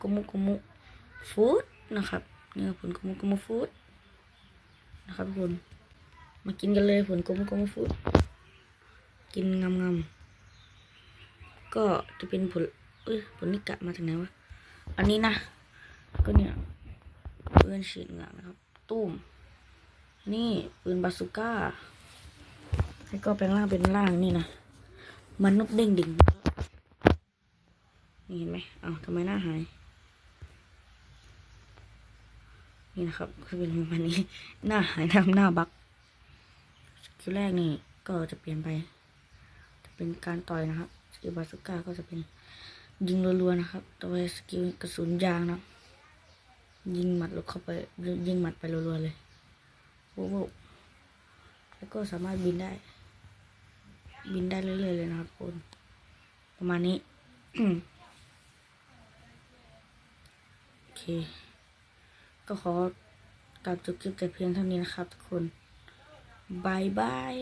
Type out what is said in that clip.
กุมุกุมุฟูดนะครับนี่คือผลกุมุกุมุฟูดนะครับทุกคนมากินกันเลยผลกุมุกุมุฟูดกินงามๆก็จะเป็นผลเอ้ยผลนิกะมาจากไหนวะอันนี้นะก็เนี่ยปืนฉีดเหงื่อนะครับ ตุ้ม นี่ปืนบาซูก้าแล้วก็แปลงร่างเป็นร่างนี่นะมันนุษย์เด้งดิ่งนี่เห็นไหมเอ้าทำไมหน้าหาย นี่นะครับ คือเป็นประมาณนี้ หน้าหายทำหน้าบักคิวแรกนี่ก็จะเปลี่ยนไป จะเป็นการต่อยนะครับสกิลบาซูก้าก็จะเป็นยิงรัวๆนะครับต่อไปสกิลกระสุนยางนะยิงหมัดลงเข้าไปยิงหมัดไปรัวๆเลยโอ้โหแล้วก็สามารถบินได้ บินได้เรื่อยๆเลยนะครับคุณประมาณนี้โอเค ก็ขอกลับจบคลิปแต่เพียงเท่านี้นะครับทุกคนบายบาย